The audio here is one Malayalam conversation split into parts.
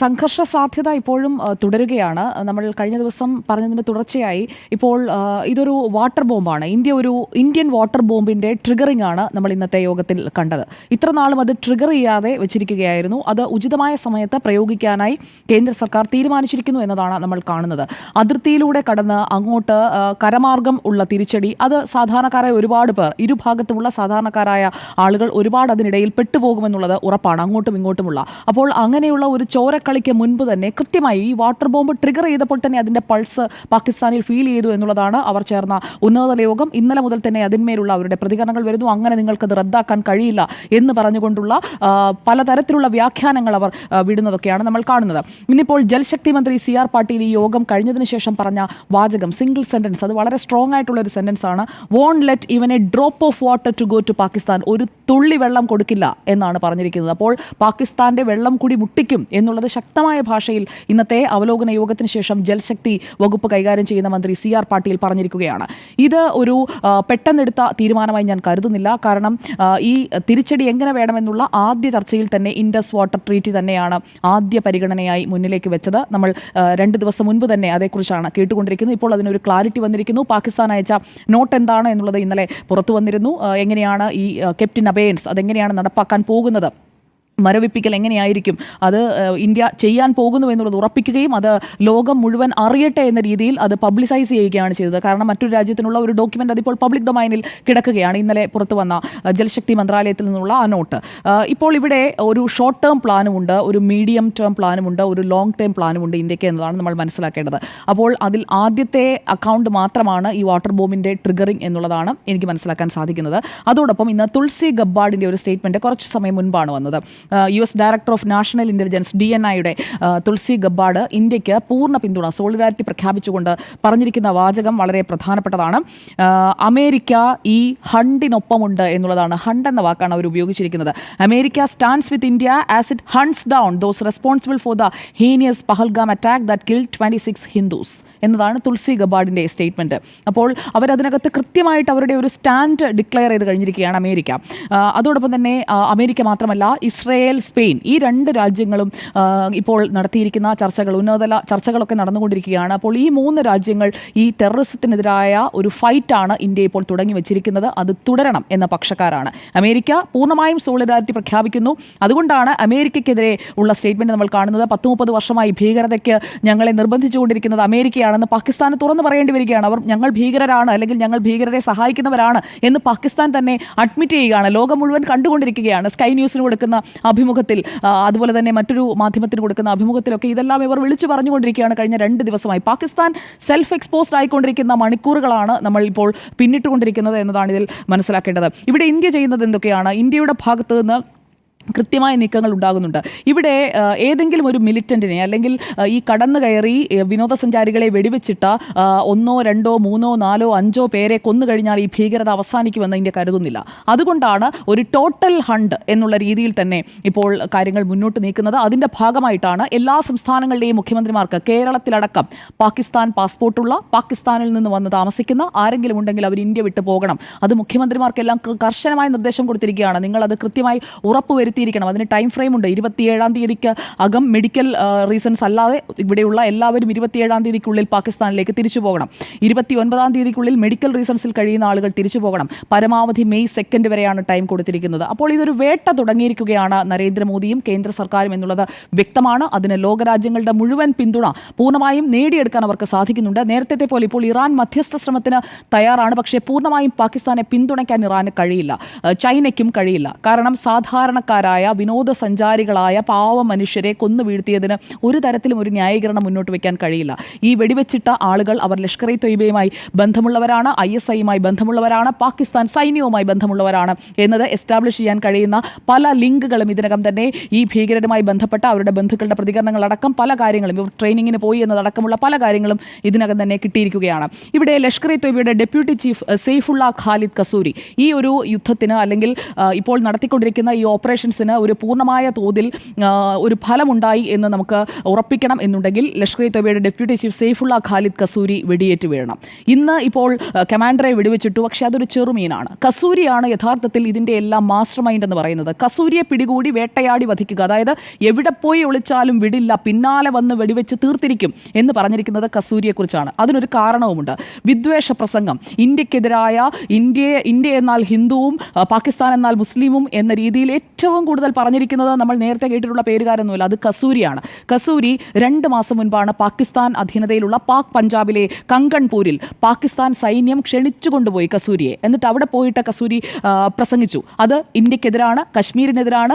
സംഘർഷ സാധ്യത ഇപ്പോഴും തുടരുകയാണ്. നമ്മൾ കഴിഞ്ഞ ദിവസം പറഞ്ഞതിന്റെ തുടർച്ചയായി ഇപ്പോൾ ഇതൊരു വാട്ടർ ബോംബാണ്. ഇന്ത്യ ഒരു ഇന്ത്യൻ വാട്ടർ ബോംബിന്റെ ട്രിഗറിംഗ് ആണ് നമ്മൾ ഇന്നത്തെ യോഗത്തിൽ കണ്ടത്. ഇത്ര നാളും അത് ട്രിഗർ ചെയ്യാതെ വെച്ചിരിക്കുകയായിരുന്നു. അത് ഉചിതമായ സമയത്ത് പ്രയോഗിക്കാനായി കേന്ദ്ര സർക്കാർ തീരുമാനിച്ചിരിക്കുന്നു എന്നതാണ് നമ്മൾ കാണുന്നത്. അതിർത്തിയിലൂടെ കടന്ന് അങ്ങോട്ട് കരമാർഗം ഉള്ള തിരിച്ചടി അത് സാധാരണക്കാരായ ഒരുപാട് പേർ ഇരുഭാഗത്തുമുള്ള സാധാരണക്കാരായ ആളുകൾ ഒരുപാട് അതിനിടയിൽ പെട്ടുപോകുമെന്നുള്ളത് ഉറപ്പാണ് അങ്ങോട്ടും ഇങ്ങോട്ടുമുള്ള. അപ്പോൾ അങ്ങനെയുള്ള ഒരു ചോരക്കളിക്ക് മുൻപ് തന്നെ കൃത്യമായി ഈ വാട്ടർ ബോംബ് ട്രിഗർ ചെയ്തപ്പോൾ തന്നെ അതിന്റെ പൾസ് പാകിസ്ഥാനിൽ ഫീൽ ചെയ്തു എന്നുള്ളതാണ് അവർ ചേർന്ന ഉന്നതതല യോഗം. ഇന്നലെ മുതൽ തന്നെ അതിന്മേലുള്ള അവരുടെ പ്രതികരണങ്ങൾ വരുന്നു. അങ്ങനെ നിങ്ങൾക്കത് റദ്ദാക്കാൻ കഴിയില്ല എന്ന് പറഞ്ഞുകൊണ്ടുള്ള പലതരത്തിലുള്ള വ്യാഖ്യാനങ്ങൾ അവർ വിടുന്നതൊക്കെയാണ് നമ്മൾ കാണുന്നത്. ഇന്നിപ്പോൾ ജൽശക്തി മന്ത്രി സി ആർ പാട്ടീൽ ഈ യോഗം കഴിഞ്ഞതിന് ശേഷം പറഞ്ഞ വാചകം സിംഗിൾ സെന്റൻസ് അത് വളരെ സ്ട്രോങ് ആയിട്ടുള്ള ഒരു സെന്റൻസ് ആണ്. Won't let even a drop of water to go to Pakistan ഒരു തുള്ളി വെള്ളം കൊടുക്കില്ല എന്നാണ് പറഞ്ഞിരിക്കുന്നത്. അപ്പോൾ പാകിസ്ഥാന്റെ വെള്ളം കൂടി മുട്ടിക്കും എന്നുള്ളത് ശക്തമായ ഭാഷയിൽ ഇന്നത്തെ അവലോകന യോഗത്തിന് ശേഷം ജൽശക്തി വകുപ്പ് കൈകാര്യം ചെയ്യുന്ന മന്ത്രി സി ആർ പാട്ടീൽ പറഞ്ഞിരിക്കുകയാണ്. ഇത് ഒരു പെട്ടെന്നെടുത്ത തീരുമാനമായി ഞാൻ കരുതുന്നില്ല. കാരണം ഈ തിരിച്ചടി എങ്ങനെ വേണമെന്നുള്ള ആദ്യ ചർച്ചയിൽ തന്നെ ഇൻഡസ് വാട്ടർ ട്രീറ്റി തന്നെയാണ് ആദ്യ പരിഗണനയായി മുന്നിലേക്ക് വെച്ചത്. നമ്മൾ രണ്ട് ദിവസം മുൻപ് തന്നെ അതേക്കുറിച്ചാണ് കേട്ടുകൊണ്ടിരിക്കുന്നത്. ഇപ്പോൾ അതിനൊരു ക്ലാരിറ്റി വന്നിരിക്കുന്നു. പാകിസ്ഥാൻ അയച്ച നോട്ട് എന്താണ് എന്നുള്ളത് ഇന്നലെ പുറത്തു വന്നിരുന്നു. എങ്ങനെയാണ് ഈ കെപ്റ്റിൻ അബേൻസ് അതെങ്ങനെയാണ് നടപ്പാക്കാൻ പോകുന്നത്? മരവിപ്പിക്കൽ എങ്ങനെയായിരിക്കും? അത് ഇന്ത്യ ചെയ്യാൻ പോകുന്നു എന്നുള്ളത് ഉറപ്പിക്കുകയും അത് ലോകം മുഴുവൻ അറിയട്ടെ എന്ന രീതിയിൽ അത് പബ്ലിസൈസ് ചെയ്യുകയാണ് ചെയ്തത്. കാരണം മറ്റൊരു രാജ്യത്തിനുള്ള ഒരു ഡോക്യുമെന്റ് അതിപ്പോൾ പബ്ലിക് ഡൊമൈനിൽ കിടക്കുകയാണ്. ഇന്നലെ പുറത്തു വന്ന ജലശക്തി മന്ത്രാലയത്തിൽ നിന്നുള്ള ആ നോട്ട്. ഇപ്പോൾ ഇവിടെ ഒരു ഷോർട്ട് ടേം പ്ലാനുമുണ്ട് ഒരു മീഡിയം ടേം പ്ലാനുമുണ്ട് ഒരു ലോങ് ടേം പ്ലാനുമുണ്ട് ഇന്ത്യയ്ക്ക് എന്നതാണ് നമ്മൾ മനസ്സിലാക്കേണ്ടത്. അപ്പോൾ അതിൽ ആദ്യത്തെ അക്കൗണ്ട് മാത്രമാണ് ഈ വാട്ടർ ബോംബിന്റെ ട്രിഗറിംഗ് എന്നുള്ളതാണ് എനിക്ക് മനസ്സിലാക്കാൻ സാധിക്കുന്നത്. അതോടൊപ്പം ഇന്ന് തുൾസി ഗബ്ബാർഡിന്റെ ഒരു സ്റ്റേറ്റ്മെന്റ് കുറച്ച് സമയം മുൻപാണ് വന്നത്. U S director of national intelligence D N ഐയുടെ തുൾസി ഗബ്ബാഡ് ഇന്ത്യയ്ക്ക് പൂർണ പിന്തുണ സോളിഡാരിറ്റി പ്രഖ്യാപിച്ചുകൊണ്ട് പറഞ്ഞിരിക്കുന്ന വാചകം വളരെ പ്രധാനപ്പെട്ടതാണ്. അമേരിക്ക ഈ ഹണ്ടിനൊപ്പമുണ്ട് എന്നുള്ളതാണ്. ഹണ്ട് എന്ന വാക്കാണ് അവർ ഉപയോഗിച്ചിരിക്കുന്നത്. America stands with India as it hunts down those responsible for the heinous Pahalgam attack that kill twenty six Hindus എന്നതാണ് തുൾസി ഗബാർഡിന്റെ സ്റ്റേറ്റ്മെന്റ് അപ്പോൾ അവരതിനകത്ത് കൃത്യമായിട്ട് അവരുടെ ഒരു സ്റ്റാൻഡ് ഡിക്ലെയർ ചെയ്ത് കഴിഞ്ഞിരിക്കുകയാണ് അമേരിക്ക. അതോടൊപ്പം തന്നെ അമേരിക്ക മാത്രമല്ല ഇസ്രയേൽ സ്പെയിൻ ഈ രണ്ട് രാജ്യങ്ങളും ഇപ്പോൾ നടത്തിയിരിക്കുന്ന ചർച്ചകൾ ഉന്നതതല ചർച്ചകളൊക്കെ നടന്നുകൊണ്ടിരിക്കുകയാണ്. അപ്പോൾ ഈ മൂന്ന് രാജ്യങ്ങൾ ഈ ടെററിസത്തിനെതിരായ ഒരു ഫൈറ്റാണ് ഇന്ത്യ ഇപ്പോൾ തുടങ്ങി വെച്ചിരിക്കുന്നത്. അത് തുടരണം എന്ന പക്ഷക്കാരാണ്. അമേരിക്ക പൂർണമായും സോളിഡാരിറ്റി പ്രഖ്യാപിക്കുന്നു. അതുകൊണ്ടാണ് അമേരിക്കയ്ക്കെതിരെ ഉള്ള സ്റ്റേറ്റ്മെന്റ് നമ്മൾ കാണുന്നത്. പത്ത് മുപ്പത് വർഷമായി ഭീകരതയ്ക്ക് ഞങ്ങളെ നിർബന്ധിച്ചുകൊണ്ടിരിക്കുന്നത് അമേരിക്കയാണെന്ന് പാകിസ്ഥാൻ തുറന്നു പറയേണ്ടി വരികയാണ്. അവർ ഞങ്ങൾ ഭീകരരാണ് അല്ലെങ്കിൽ ഞങ്ങൾ ഭീകരരെ സഹായിക്കുന്നവരാണ് എന്ന് പാകിസ്ഥാൻ തന്നെ അഡ്മിറ്റ് ചെയ്യുകയാണ്. ലോകം മുഴുവൻ കണ്ടുകൊണ്ടിരിക്കുകയാണ്. സ്കൈ ന്യൂസിന് കൊടുക്കുന്ന അഭിമുഖത്തിൽ അതുപോലെ തന്നെ മറ്റൊരു മാധ്യമത്തിന് കൊടുക്കുന്ന അഭിമുഖത്തിലൊക്കെ ഇതെല്ലാം ഇവർ വിളിച്ചു പറഞ്ഞുകൊണ്ടിരിക്കുകയാണ്. കഴിഞ്ഞ രണ്ട് ദിവസമായി പാകിസ്ഥാൻ സെൽഫ് എക്സ്പോസ്ഡ് ആയിക്കൊണ്ടിരിക്കുന്ന മണിക്കൂറുകളാണ് നമ്മൾ ഇപ്പോൾ പിന്നിട്ടുകൊണ്ടിരിക്കുന്നത് എന്നതാണ് ഇതിൽ മനസ്സിലാക്കേണ്ടത്. ഇവിടെ ഇന്ത്യ ചെയ്യുന്നത് എന്തൊക്കെയാണ്? ഇന്ത്യയുടെ ഭാഗത്ത് നിന്ന് കൃത്യമായ നീക്കങ്ങൾ ഉണ്ടാകുന്നുണ്ട്. ഇവിടെ ഏതെങ്കിലും ഒരു മിലിറ്റന്റിനെ അല്ലെങ്കിൽ ഈ കടന്നു കയറി വിനോദസഞ്ചാരികളെ വെടിവെച്ചിട്ട ഒന്നോ രണ്ടോ മൂന്നോ നാലോ അഞ്ചോ പേരെ കൊന്നു കഴിഞ്ഞാൽ ഈ ഭീകരത അവസാനിക്കുമെന്ന് ഇന്ത്യ കരുതുന്നില്ല. അതുകൊണ്ടാണ് ഒരു ടോട്ടൽ ഹണ്ട് എന്നുള്ള രീതിയിൽ തന്നെ ഇപ്പോൾ കാര്യങ്ങൾ മുന്നോട്ട് നീക്കുന്നത്. അതിന്റെ ഭാഗമായിട്ടാണ് എല്ലാ സംസ്ഥാനങ്ങളുടെയും മുഖ്യമന്ത്രിമാർക്ക് കേരളത്തിലടക്കം പാകിസ്ഥാൻ പാസ്പോർട്ടുള്ള പാകിസ്ഥാനിൽ നിന്ന് വന്ന് താമസിക്കുന്ന ആരെങ്കിലും ഉണ്ടെങ്കിൽ അവർ ഇന്ത്യ വിട്ടു പോകണം. അത് മുഖ്യമന്ത്രിമാർക്കെല്ലാം കർശനമായ നിർദ്ദേശം കൊടുത്തിരിക്കുകയാണ്. നിങ്ങൾ അത് കൃത്യമായി ഉറപ്പുവരുത്തിയിരിക്കണം അതിന് ടൈം ഫ്രെയിം ഉണ്ട്. ഇരുപത്തിയേഴാം തീയതിക്ക് അകം മെഡിക്കൽ റീസൺസ് അല്ലാതെ ഇവിടെയുള്ള എല്ലാവരും ഇരുപത്തിയേഴാം തീയതിക്കുള്ളിൽ പാകിസ്ഥാനിലേക്ക് തിരിച്ചു പോകണം. ഇരുപത്തി ഒൻപതാം തീയതിക്കുള്ളിൽ മെഡിക്കൽ റീസൺസിൽ കഴിയുന്ന ആളുകൾ തിരിച്ചു പോകണം. പരമാവധി മെയ് സെക്കൻഡ് വരെയാണ് ടൈം കൊടുത്തിരിക്കുന്നത്. അപ്പോൾ ഇതൊരു വേട്ട തുടങ്ങിയിരിക്കുകയാണ് നരേന്ദ്രമോദിയും കേന്ദ്ര സർക്കാരും എന്നുള്ളത് വ്യക്തമാണ്. അതിന് ലോകരാജ്യങ്ങളുടെ മുഴുവൻ പിന്തുണ പൂർണമായും നേടിയെടുക്കാൻ അവർക്ക് സാധിക്കുന്നുണ്ട്. നേരത്തെ പോലെ ഇപ്പോൾ ഇറാൻ മധ്യസ്ഥ ശ്രമത്തിന് തയ്യാറാണ്. പക്ഷേ പൂർണമായും പാകിസ്ഥാനെ പിന്തുണയ്ക്കാൻ ഇറാന് കഴിയില്ല. ചൈനയ്ക്കും കഴിയില്ല. കാരണം സാധാരണക്കാരായ വിനോദസഞ്ചാരികളായ പാവ മനുഷ്യരെ കൊന്നു വീഴ്ത്തിയതിന് ഒരു തരത്തിലും ഒരു ന്യായീകരണം മുന്നോട്ട് വയ്ക്കാൻ കഴിയില്ല. ഈ വെടിവെച്ചിട്ട ആളുകൾ അവർ ലഷ്കർ ഇ തൊയ്ബയുമായി ബന്ധമുള്ളവരാണ് ഐ എസ് ഐയുമായി ബന്ധമുള്ളവരാണ് പാകിസ്ഥാൻ സൈന്യവുമായി ബന്ധമുള്ളവരാണ് എന്നത് എസ്റ്റാബ്ലിഷ് ചെയ്യാൻ കഴിയുന്ന പല ലിങ്കുകളും ഇതിനകം തന്നെ ഈ ഭീകരരുമായി ബന്ധപ്പെട്ട അവരുടെ ബന്ധുക്കളുടെ പ്രതികരണങ്ങളടക്കം പല കാര്യങ്ങളും ഇവർ ട്രെയിനിങ്ങിന് പോയി എന്നതടക്കമുള്ള പല കാര്യങ്ങളും ഇതിനകം തന്നെ കിട്ടിയിരിക്കുകയാണ്. ഇവിടെ ലഷ്കർ ഇ തൊയ്ബയുടെ ഡെപ്യൂട്ടി ചീഫ് സെയ്ഫുള്ള ഖാലിദ് കസൂരി ഈ ഒരു യുദ്ധത്തിന് അല്ലെങ്കിൽ ഇപ്പോൾ നടത്തിക്കൊണ്ടിരിക്കുന്ന ഈ ഓപ്പറേഷൻ ഇന്റലിജൻസിന് ഒരു പൂർണമായ തോതിൽ ഒരു ഫലമുണ്ടായി എന്ന് നമുക്ക് ഉറപ്പിക്കണം എന്നുണ്ടെങ്കിൽ ലഷ്കർ ഇ തൊയ്ബയുടെ ഡെപ്യൂട്ടി ചീഫ് സെയ്ഫുള്ള ഖാലിദ് കസൂരി വെടിയേറ്റ് വീഴണം. ഇന്ന് ഇപ്പോൾ കമാൻഡറെ വെടിവെച്ചിട്ടു പക്ഷേ അതൊരു ചെറുമീനാണ്. കസൂരിയാണ് യഥാർത്ഥത്തിൽ ഇതിന്റെ എല്ലാം മാസ്റ്റർ മൈൻഡ് എന്ന് പറയുന്നത്. കസൂരിയെ പിടികൂടി വേട്ടയാടി വധിക്കുക അതായത് എവിടെ പോയി ഒളിച്ചാലും വിടില്ല പിന്നാലെ വന്ന് വെടിവെച്ച് തീർത്തിരിക്കും എന്ന് പറഞ്ഞിരിക്കുന്നത് കസൂരിയെക്കുറിച്ചാണ്. അതിനൊരു കാരണവുമുണ്ട്. വിദ്വേഷ പ്രസംഗം. ഇന്ത്യക്കെതിരായ ഇന്ത്യയെ ഇന്ത്യ എന്നാൽ ഹിന്ദുവും പാകിസ്ഥാൻ എന്നാൽ മുസ്ലിമും എന്ന രീതിയിൽ ഏറ്റവും കൂടുതൽ പറഞ്ഞിരിക്കുന്നത് നമ്മൾ നേരത്തെ കേട്ടിട്ടുള്ള പേരുകാരൊന്നുമില്ല. അത് കസൂരിയാണ്. കസൂരി രണ്ട് മാസം മുൻപാണ് പാകിസ്ഥാൻ അധീനതയിലുള്ള പാക് പഞ്ചാബിലെ കങ്കൺപൂരിൽ പാകിസ്ഥാൻ സൈന്യം ക്ഷണിച്ചു കൊണ്ടുപോയി കസൂരിയെ. എന്നിട്ട് അവിടെ പോയിട്ട് കസൂരി പ്രസംഗിച്ചു. അത് ഇന്ത്യക്കെതിരാണ് കശ്മീരിനെതിരാണ്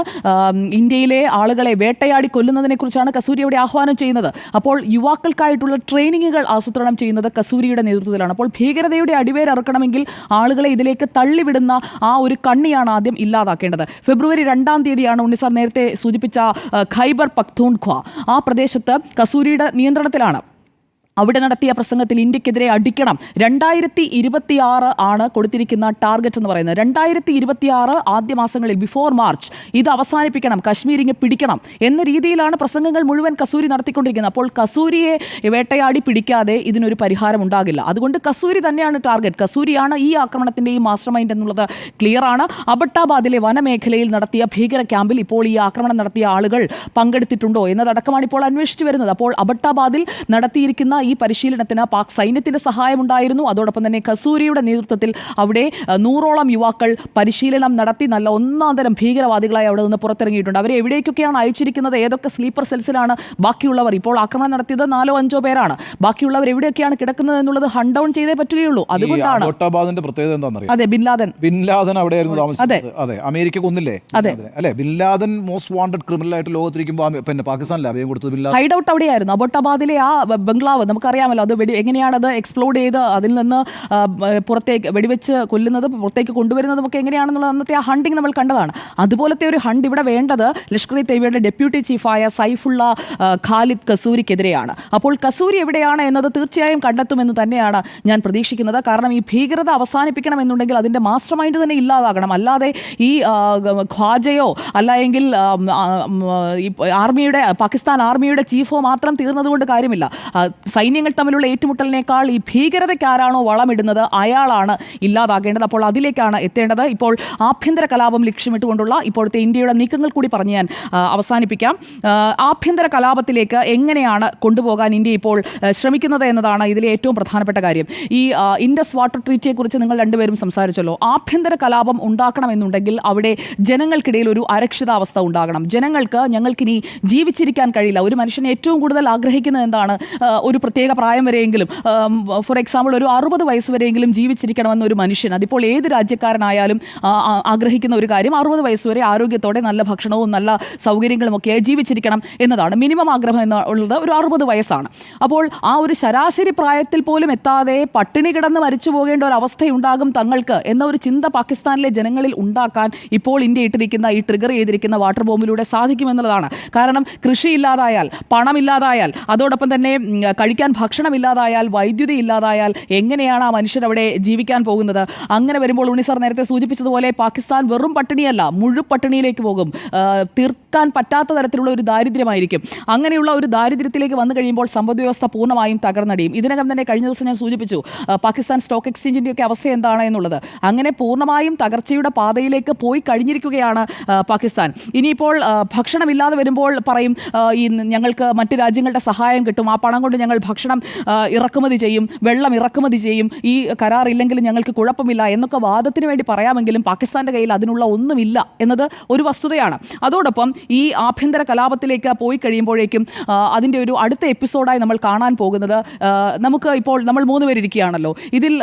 ഇന്ത്യയിലെ ആളുകളെ വേട്ടയാടി കൊല്ലുന്നതിനെക്കുറിച്ചാണ് കസൂരി അവിടെ ആഹ്വാനം ചെയ്യുന്നത്. അപ്പോൾ യുവാക്കൾക്കായിട്ടുള്ള ട്രെയിനിങ്ങുകൾ ആസൂത്രണം ചെയ്യുന്നത് കസൂരിയുടെ നേതൃത്വത്തിലാണ്. അപ്പോൾ ഭീകരതയുടെ അടിവേരറുക്കണമെങ്കിൽ ആളുകളെ ഇതിലേക്ക് തള്ളിവിടുന്ന ആ ഒരു കണ്ണിയാണ് ആദ്യം ഇല്ലാതാക്കേണ്ടത്. ഫെബ്രുവരി രണ്ടാം തീയതിയാണ് ഉണ്ണിസാർ നേരത്തെ സൂചിപ്പിച്ച ഖൈബർ പക്തൂൺഖ്വ ആ പ്രദേശത്ത് കസൂരിയുടെ നിയന്ത്രണത്തിലാണ്. അവിടെ നടത്തിയ പ്രസംഗത്തിൽ ഇന്ത്യക്കെതിരെ അടിക്കണം. രണ്ടായിരത്തി ഇരുപത്തി ആറ് ആണ് കൊടുത്തിരിക്കുന്ന ടാർഗറ്റ് എന്ന് പറയുന്നത്. രണ്ടായിരത്തി ഇരുപത്തി ആറ് ആദ്യ മാസങ്ങളിൽ ബിഫോർ മാർച്ച് ഇത് അവസാനിപ്പിക്കണം. കശ്മീരിങ്ങ് പിടിക്കണം എന്ന രീതിയിലാണ് പ്രസംഗങ്ങൾ മുഴുവൻ കസൂരി നടത്തിക്കൊണ്ടിരിക്കുന്നത്. അപ്പോൾ കസൂരിയെ വേട്ടയാടി പിടിക്കാതെ ഇതിനൊരു പരിഹാരം ഉണ്ടാകില്ല. അതുകൊണ്ട് കസൂരി തന്നെയാണ് ടാർഗറ്റ് കസൂരിയാണ് ഈ ആക്രമണത്തിന്റെ ഈ മാസ്റ്റർ മൈൻഡ് എന്നുള്ളത് ക്ലിയർ ആണ്. അബട്ടാബാദിലെ വനമേഖലയിൽ നടത്തിയ ഭീകര ക്യാമ്പിൽ ഇപ്പോൾ ഈ ആക്രമണം നടത്തിയ ആളുകൾ പങ്കെടുത്തിട്ടുണ്ടോ എന്നതടക്കമാണ് ഇപ്പോൾ അന്വേഷിച്ചു വരുന്നത്. അപ്പോൾ അബട്ടാബാദിൽ നടത്തിയിരിക്കുന്ന പരിശീലനത്തിന് പാക് സൈന്യത്തിന്റെ സഹായമുണ്ടായിരുന്നു. അതോടൊപ്പം തന്നെ കസൂരിയുടെ നേതൃത്വത്തിൽ അവിടെ നൂറോളം യുവാക്കൾ പരിശീലനം നടത്തി നല്ല ഒന്നാം തരം ഭീകരവാദികളായി അവിടെ നിന്ന് പുറത്തിറങ്ങിയിട്ടുണ്ട്. അവരെ എവിടേക്കൊക്കെയാണ് അയച്ചിരിക്കുന്നത്? ഏതൊക്കെ സ്ലീപ്പർ സെൽസിലാണ് ബാക്കിയുള്ളവർ? ഇപ്പോൾ ആക്രമണം നടത്തിയത് നാലോ അഞ്ചോ പേരാണ്. ബാക്കിയുള്ളവർ എവിടെയൊക്കെയാണ് കിടക്കുന്നത് എന്നുള്ളത് ഹണ്ട് ഡൗൺ ചെയ്തേ പറ്റുകയുള്ളൂ. അതുകൊണ്ടാണ് അബോട്ടാബാദിന്റെ പ്രത്യേകത എന്താണെന്നറിയാം? അതെ ബിൻ ലാദൻ. ബിൻ ലാദൻ അവിടെയായിരുന്നു താമസിച്ചത് അതെ അമേരിക്ക കൊന്നില്ലേ അതെ? അല്ലെ? Bin Laden most wanted criminal ആയിട്ട് ലോകത്തിരിക്കുമ്പോൾ പിന്നെ പാകിസ്ഥാനിലെ അഭയം കൊടുത്തത് ബിൻ ലാദൻ. ഹൈഡ് ഔട്ട് അവിടെയായിരുന്നു. അബോട്ടാബാദിലെ ആ ബംഗ്ലാവ് നമുക്കറിയാമല്ലോ അത് വെടി എങ്ങനെയാണത് എക്സ്പ്ലോഡ് ചെയ്ത് അതിൽ നിന്ന് പുറത്തേക്ക് വെടിവെച്ച് കൊല്ലുന്നത് പുറത്തേക്ക് കൊണ്ടുവരുന്നതും ഒക്കെ എങ്ങനെയാണെന്നുള്ള അന്നത്തെ ആ ഹണ്ടിങ് നമ്മൾ കണ്ടതാണ്. അതുപോലത്തെ ഒരു ഹണ്ട് ഇവിടെ വേണ്ടത് ലഷ്കർ ഇ ഡെപ്യൂട്ടി ചീഫായ സൈഫുള്ള ഖാലിദ് കസൂരിക്കെതിരെയാണ്. അപ്പോൾ കസൂരി എവിടെയാണ് എന്നത് തീർച്ചയായും കണ്ടെത്തുമെന്ന് തന്നെയാണ് ഞാൻ പ്രതീക്ഷിക്കുന്നത്. കാരണം ഈ ഭീകരത അവസാനിപ്പിക്കണമെന്നുണ്ടെങ്കിൽ അതിന്റെ മാസ്റ്റർ മൈൻഡ് തന്നെ ഇല്ലാതാകണം. അല്ലാതെ ഈ ഖ്വാജയോ അല്ലെങ്കിൽ ആർമിയുടെ പാകിസ്ഥാൻ ആർമിയുടെ ചീഫോ മാത്രം തീർന്നതുകൊണ്ട് കാര്യമില്ല. സൈന്യങ്ങൾ തമ്മിലുള്ള ഏറ്റുമുട്ടലിനേക്കാൾ ഈ ഭീകരതയ്ക്ക് ആരാണോ വളമിടുന്നത് അയാളാണ് ഇല്ലാതാകേണ്ടത്. അപ്പോൾ അതിലേക്കാണ് എത്തേണ്ടത്. ഇപ്പോൾ ആഭ്യന്തര കലാപം ലക്ഷ്യമിട്ടുകൊണ്ടുള്ള ഇപ്പോഴത്തെ ഇന്ത്യയുടെ നീക്കങ്ങൾ കൂടി പറഞ്ഞ് ഞാൻ അവസാനിപ്പിക്കാം. ആഭ്യന്തര കലാപത്തിലേക്ക് എങ്ങനെയാണ് കൊണ്ടുപോകാൻ ഇന്ത്യ ഇപ്പോൾ ശ്രമിക്കുന്നത് എന്നതാണ് ഇതിലെ ഏറ്റവും പ്രധാനപ്പെട്ട കാര്യം. ഈ ഇൻഡസ് വാട്ടർ ട്രീറ്റിയെക്കുറിച്ച് നിങ്ങൾ രണ്ടുപേരും സംസാരിച്ചല്ലോ. ആഭ്യന്തര കലാപം ഉണ്ടാക്കണമെന്നുണ്ടെങ്കിൽ അവിടെ ജനങ്ങൾക്കിടയിൽ ഒരു അരക്ഷിതാവസ്ഥ ഉണ്ടാകണം. ജനങ്ങൾക്ക് ഞങ്ങൾക്കിനി ജീവിച്ചിരിക്കാൻ കഴിയില്ല. ഒരു മനുഷ്യൻ ഏറ്റവും കൂടുതൽ ആഗ്രഹിക്കുന്നത് എന്താണ്? ഒരു പ്രത്യേക പ്രായം വരെയെങ്കിലും ഫോർ എക്സാമ്പിൾ ഒരു അറുപത് വയസ്സ് വരെയെങ്കിലും ജീവിച്ചിരിക്കണമെന്ന ഒരു മനുഷ്യൻ അതിപ്പോൾ ഏത് രാജ്യക്കാരനായാലും ആഗ്രഹിക്കുന്ന ഒരു കാര്യം അറുപത് വയസ്സ് വരെ ആരോഗ്യത്തോടെ നല്ല ഭക്ഷണവും നല്ല സൗകര്യങ്ങളും ഒക്കെ ജീവിച്ചിരിക്കണം എന്നതാണ്. മിനിമം ആഗ്രഹം എന്നുള്ളത് ഒരു അറുപത് വയസ്സാണ്. അപ്പോൾ ആ ഒരു ശരാശരി പ്രായത്തിൽ പോലും എത്താതെ പട്ടിണി കിടന്ന് മരിച്ചു പോകേണ്ട ഒരു അവസ്ഥയുണ്ടാകും തങ്ങൾക്ക് എന്ന ഒരു ചിന്ത പാകിസ്ഥാനിലെ ജനങ്ങളിൽ ഉണ്ടാക്കാൻ ഇപ്പോൾ ഇന്ത്യ ഇട്ടിരിക്കുന്ന ഈ ട്രിഗർ ചെയ്തിരിക്കുന്ന വാട്ടർ ബോംബിലൂടെ സാധിക്കുമെന്നുള്ളതാണ്. കാരണം കൃഷി ഇല്ലാതായാൽ പണമില്ലാതായാൽ അതോടൊപ്പം തന്നെ ഉം, കഴിക്കാൻ ഭക്ഷണമില്ലാതായാൽ വൈദ്യുതി ഇല്ലാതായാൽ എങ്ങനെയാണ് ആ മനുഷ്യർ അവിടെ ജീവിക്കാൻ പോകുന്നത്? അങ്ങനെ വരുമ്പോൾ ഉണ്ണി സാർ നേരത്തെ സൂചിപ്പിച്ചതുപോലെ പാകിസ്ഥാൻ വെറും പട്ടിണിയല്ല മുഴു പട്ടിണിയിലേക്ക് പോകും. തീർക്കാൻ പറ്റാത്ത തരത്തിലുള്ള ഒരു ദാരിദ്ര്യമായിരിക്കും. അങ്ങനെയുള്ള ഒരു ദാരിദ്ര്യത്തിലേക്ക് വന്നു കഴിയുമ്പോൾ സമ്പദ് വ്യവസ്ഥ പൂർണമായും തകർന്നടിയും. ഇതിനകം തന്നെ കഴിഞ്ഞ ദിവസം ഞാൻ സൂചിപ്പിച്ചു പാകിസ്ഥാൻ സ്റ്റോക്ക് എക്സ്ചേഞ്ചിന്റെയൊക്കെ അവസ്ഥ എന്താണ് എന്നുള്ളത്. അങ്ങനെ പൂർണമായും തകർച്ചയുടെ പാതയിലേക്ക് പോയി കഴിഞ്ഞിരിക്കുകയാണ് പാകിസ്ഥാൻ. ഇനിയിപ്പോൾ ഭക്ഷണമില്ലാതെ വരുമ്പോൾ പറയും ഈ ഞങ്ങൾക്ക് മറ്റ് രാജ്യങ്ങളുടെ സഹായം കിട്ടും ആ പണം കൊണ്ട് ഞങ്ങൾ ഭക്ഷണം ഇറക്കുമതി ചെയ്യും വെള്ളം ഇറക്കുമതി ചെയ്യും ഈ കരാർ ഇല്ലെങ്കിൽ ഞങ്ങൾക്ക് കുഴപ്പമില്ല എന്നൊക്കെ വാദത്തിന് വേണ്ടി പറയാമെങ്കിലും പാകിസ്ഥാന്റെ കയ്യിൽ അതിനുള്ള ഒന്നുമില്ല എന്നത് ഒരു വസ്തുതയാണ്. അതോടൊപ്പം ഈ ആഭ്യന്തര കലാപത്തിലേക്ക് പോയി കഴിയുമ്പോഴേക്കും അതിന്റെ ഒരു അടുത്ത എപ്പിസോഡായി നമ്മൾ കാണാൻ പോകുന്നത് നമുക്ക് ഇപ്പോൾ നമ്മൾ മൂന്ന് പേരിരിക്കുകയാണല്ലോ ഇതിൽ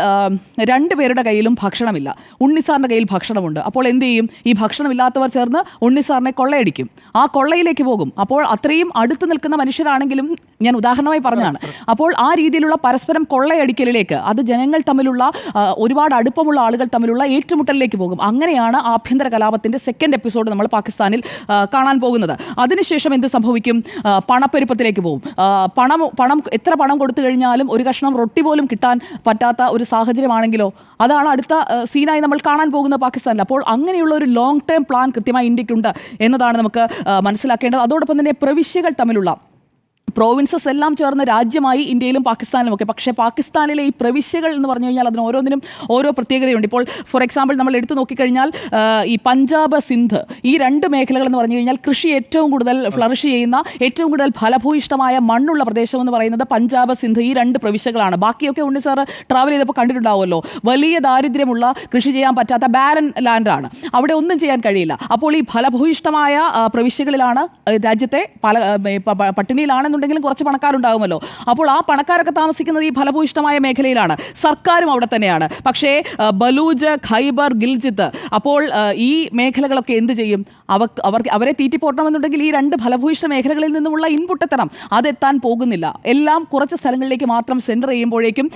രണ്ട് പേരുടെ കയ്യിലും ഭക്ഷണമില്ല. ഉണ്ണിസാറിന്റെ കയ്യിൽ ഭക്ഷണമുണ്ട്. അപ്പോൾ എന്ത് ചെയ്യും? ഈ ഭക്ഷണമില്ലാത്തവർ ചേർന്ന് ഉണ്ണിസാറിനെ കൊള്ളയടിക്കും. ആ കൊള്ളയിലേക്ക് പോകും. അപ്പോൾ അത്രയും അടുത്ത് നിൽക്കുന്ന മനുഷ്യരാണെങ്കിലും ഞാൻ ഉദാഹരണമായി പറഞ്ഞതാണ് അപ്പോൾ ആ രീതിയിലുള്ള പരസ്പരം കൊള്ളയടിക്കലിലേക്ക് അത് ജനങ്ങൾ തമ്മിലുള്ള ഒരുപാട് അടുപ്പമുള്ള ആളുകൾ തമ്മിലുള്ള ഏറ്റുമുട്ടലിലേക്ക് പോകും. അങ്ങനെയാണ് ആഭ്യന്തര കലാപത്തിന്റെ സെക്കൻഡ് എപ്പിസോഡ് നമ്മൾ പാകിസ്ഥാനിൽ കാണാൻ പോകുന്നത്. അതിനുശേഷം എന്ത് സംഭവിക്കും? പണപ്പെരുപ്പത്തിലേക്ക് പോകും. പണം പണം എത്ര പണം കൊടുത്തു കഴിഞ്ഞാലും ഒരു കഷ്ണം റൊട്ടി പോലും കിട്ടാൻ പറ്റാത്ത ഒരു സാഹചര്യമാണെങ്കിലോ? അതാണ് അടുത്ത സീനായി നമ്മൾ കാണാൻ പോകുന്ന പാകിസ്ഥാനിൽ. അപ്പോൾ അങ്ങനെയുള്ള ഒരു ലോങ് ടേം പ്ലാൻ കൃത്യമായി ഇന്ത്യക്കുണ്ട് എന്നതാണ് നമുക്ക് മനസ്സിലാക്കേണ്ടത്. അതോടൊപ്പം തന്നെ പ്രവിശ്യകൾ തമ്മിലുള്ള പ്രോവിൻസസ് എല്ലാം ചേർന്ന രാജ്യമായി ഇന്ത്യയിലും പാകിസ്ഥാനിലും ഒക്കെ പക്ഷേ പാകിസ്ഥാനിലെ ഈ പ്രവിശ്യകൾ എന്ന് പറഞ്ഞു കഴിഞ്ഞാൽ അതിന് ഓരോന്നിനും ഓരോ പ്രത്യേകതയുണ്ട്. ഇപ്പോൾ ഫോർ എക്സാമ്പിൾ നമ്മൾ എടുത്തു നോക്കിക്കഴിഞ്ഞാൽ ഈ പഞ്ചാബ് സിന്ധ് ഈ രണ്ട് മേഖലകൾ എന്ന് പറഞ്ഞു കഴിഞ്ഞാൽ കൃഷി ഏറ്റവും കൂടുതൽ ഫ്ലറിഷ് ചെയ്യുന്ന ഏറ്റവും കൂടുതൽ ഫലഭൂയിഷ്ടമായ മണ്ണുള്ള പ്രദേശം എന്ന് പറയുന്നത് പഞ്ചാബ് സിന്ധ് ഈ രണ്ട് പ്രവിശ്യകളാണ്. ബാക്കിയൊക്കെ ഉണ്ണി സാർ ട്രാവൽ ചെയ്തപ്പോൾ കണ്ടിട്ടുണ്ടാവുമല്ലോ. വലിയ ദാരിദ്ര്യമുള്ള കൃഷി ചെയ്യാൻ പറ്റാത്ത ബാരൻ ലാൻഡാണ് അവിടെ ഒന്നും ചെയ്യാൻ കഴിയില്ല. അപ്പോൾ ഈ ഫലഭൂയിഷ്ടമായ പ്രവിശ്യകളിലാണ് രാജ്യത്തെ പല ആ, പട്ടിണിയിലാണെന്നുണ്ടെങ്കിലും കുറച്ച് പണക്കാരുണ്ടാകുമല്ലോ അപ്പോൾ ആ പണക്കാരൊക്കെ താമസിക്കുന്നത് ഈ ഫലഭൂയിഷ്ടമായ മേഖലയിലാണ്. സർക്കാരും അവിടെ തന്നെയാണ്. പക്ഷേ ബലൂജ് ഖൈബർ ഗിൽജിത്ത് അപ്പോൾ ഈ മേഖലകളൊക്കെ എന്ത് ചെയ്യും? അവർക്ക് അവർക്ക് അവരെ തീറ്റിപ്പോട്ടണമെന്നുണ്ടെങ്കിൽ ഈ രണ്ട് ഫലഭൂയിഷ്ട മേഖലകളിൽ നിന്നുമുള്ള ഇൻപുട്ട് എത്തണം. അതെത്താൻ പോകുന്നില്ല. എല്ലാം കുറച്ച് സ്ഥലങ്ങളിലേക്ക് മാത്രം സെന്റർ ചെയ്യുമ്പോഴേക്കും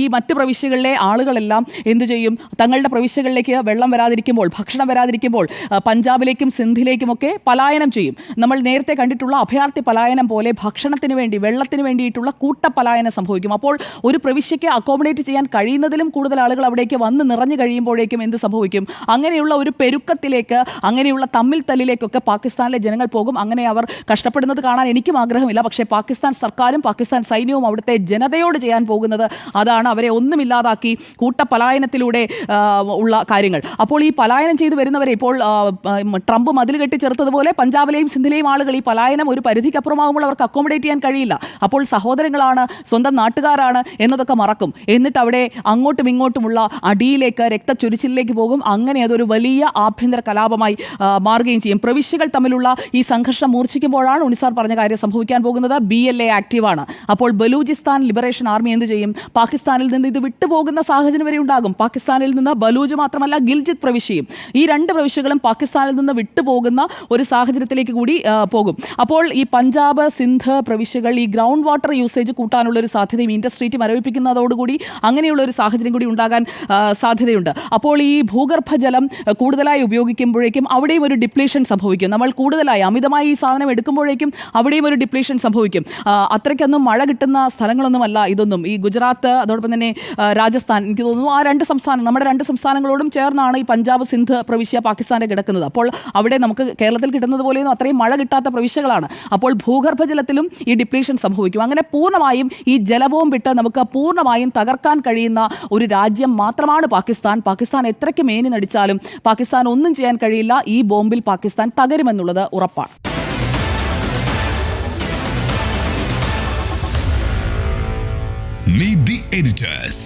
ഈ മറ്റ് പ്രവിശ്യകളിലെ ആളുകളെല്ലാം എന്ത് ചെയ്യും? തങ്ങളുടെ പ്രവിശ്യകളിലേക്ക് വെള്ളം വരാതിരിക്കുമ്പോൾ ഭക്ഷണം വരാതിരിക്കുമ്പോൾ പഞ്ചാബിലേക്കും സിന്ധിലേക്കുമൊക്കെ പലായനം ചെയ്യും. നമ്മൾ നേരത്തെ കണ്ടിട്ടുള്ള അഭയാർത്ഥി പലായനം പോലെ ഭക്ഷണത്തിന് വേണ്ടി വെള്ളത്തിന് വേണ്ടിയിട്ടുള്ള കൂട്ടപ്പലായനം സംഭവിക്കും. അപ്പോൾ ഒരു പ്രവിശ്യയ്ക്ക് അക്കോമഡേറ്റ് ചെയ്യാൻ കഴിയുന്നതിലും കൂടുതൽ ആളുകൾ അവിടേക്ക് വന്ന് നിറഞ്ഞു കഴിയുമ്പോഴേക്കും എന്ത് സംഭവിക്കും? അങ്ങനെയുള്ള ഒരു പെരുക്കത്തിലേക്ക് അങ്ങനെയുള്ള തമ്മിൽ തല്ലിലേക്കൊക്കെ പാകിസ്ഥാനിലെ ജനങ്ങൾ പോകും. അങ്ങനെ അവർ കഷ്ടപ്പെടുന്നത് കാണാൻ എനിക്കും ആഗ്രഹമില്ല. പക്ഷേ പാകിസ്ഥാൻ സർക്കാരും പാകിസ്ഥാൻ സൈന്യവും അവിടുത്തെ ജനതയോട് ചെയ്യാൻ പോകുന്നത് അതാണ് അവരെ ഒന്നുമില്ലാതാക്കി കൂട്ടപലായനത്തിലൂടെ ആ, ഉള്ള കാര്യങ്ങൾ. അപ്പോൾ ഈ പലായനം ചെയ്തു വരുന്നവരെ ഇപ്പോൾ ട്രംപ് മതിൽ കെട്ടി ചേർത്തതുപോലെ പഞ്ചാബിലെയും സിന്ധിലെയും ആളുകൾ ഈ പലായനം ഒരു പരിധിക്കപ്പുറമാകുമ്പോൾ അവർക്ക് അക്കോമഡേറ്റ് ചെയ്യാൻ കഴിയില്ല. അപ്പോൾ സഹോദരങ്ങളാണ് സ്വന്തം നാട്ടുകാരാണ് എന്നതൊക്കെ മറക്കും. എന്നിട്ട് അവിടെ അങ്ങോട്ടും ഇങ്ങോട്ടുമുള്ള അടിയിലേക്ക് രക്തച്ചൊരിച്ചിലേക്ക് പോകും. അങ്ങനെ അതൊരു വലിയ ആഭ്യന്തര കലാപമായി മാറുകയും ചെയ്യും. പ്രവിശ്യകൾ തമ്മിലുള്ള ഈ സംഘർഷം മൂർച്ഛിക്കുമ്പോഴാണ് ഉണിസാർ പറഞ്ഞ കാര്യം സംഭവിക്കാൻ പോകുന്നത്. ബി എൽ എ ആക്റ്റീവാണ്. അപ്പോൾ ബലൂചിസ്ഥാൻ ലിബറേഷൻ ആർമി എന്ത് ചെയ്യും? പാകിസ്ഥാനിൽ നിന്ന് ഇത് വിട്ടുപോകുന്ന സാഹചര്യം വരെ ഉണ്ടാകും. പാകിസ്ഥാനിൽ നിന്ന് ബലൂജ് മാത്രമല്ല ഗിൽജിത്ത് പ്രവിശ്യയും. ഈ രണ്ട് പ്രവിശ്യകളും പാകിസ്ഥാനിൽ നിന്ന് വിട്ടുപോകുന്ന ഒരു സാഹചര്യത്തിലേക്ക് കൂടി പോകും. അപ്പോൾ ഈ പഞ്ചാബ് സിന്ധ് പ്രവിശ്യകൾ ഈ ഗ്രൗണ്ട് വാട്ടർ യൂസേജ് കൂട്ടാനുള്ള ഒരു സാധ്യതയും ഇൻഡസ്ട്രീറ്റ് മരവിപ്പിക്കുന്നതോടുകൂടി അങ്ങനെയുള്ള ഒരു സാഹചര്യം കൂടി ഉണ്ടാകാൻ സാധ്യതയുണ്ട്. അപ്പോൾ ഈ ഭൂഗർഭജലം കൂടുതലായി ഉപയോഗിക്കുമ്പോഴേക്കും അവിടെയും ഒരു ഡിപ്ലീഷൻ സംഭവിക്കും. നമ്മൾ കൂടുതലായി അമിതമായി ഈ സാധനം എടുക്കുമ്പോഴേക്കും അവിടെയും ഒരു ഡിപ്ലീഷൻ സംഭവിക്കും. അത്രയ്ക്കൊന്നും മഴ കിട്ടുന്ന സ്ഥലങ്ങളൊന്നുമല്ല ഇതൊന്നും. ഈ ഗുജറാത്ത് അതോടൊപ്പം തന്നെ രാജസ്ഥാൻ എനിക്ക് തോന്നുന്നു ആ രണ്ട് സംസ്ഥാനം നമ്മുടെ രണ്ട് സംസ്ഥാനങ്ങളോടും ചേർന്നാണ് ഈ പഞ്ചാബ് സിന്ധ് പ്രവിശ്യ പാകിസ്ഥാനെ കിടക്കുന്നത്. അപ്പോൾ അവിടെ നമുക്ക് കേരളത്തിൽ കിട്ടുന്നത് പോലെയൊന്നും അത്രയും മഴ കിട്ടാത്ത പ്രവിശ്യകളാണ്. അപ്പോൾ ഭൂഗർഭജലത്തിലും ഈ ഡിപ്ലീഷൻ സംഭവിക്കും. അങ്ങനെ പൂർണമായും ഈ ജലവും വിട്ട് നമുക്ക് പൂർണമായും തകർക്കാൻ കഴിയുന്ന ഒരു രാജ്യം മാത്രമാണ് പാകിസ്ഥാൻ. പാകിസ്ഥാൻ എത്രയ്ക്ക് മേനി നടിച്ചാലും പാകിസ്ഥാൻ ഒന്നും ചെയ്യാൻ കഴിയില്ല. ഈ ബോംബിൽ പാകിസ്ഥാൻ തകരുമെന്നുള്ളത് ഉറപ്പാണ്. Meet the editors.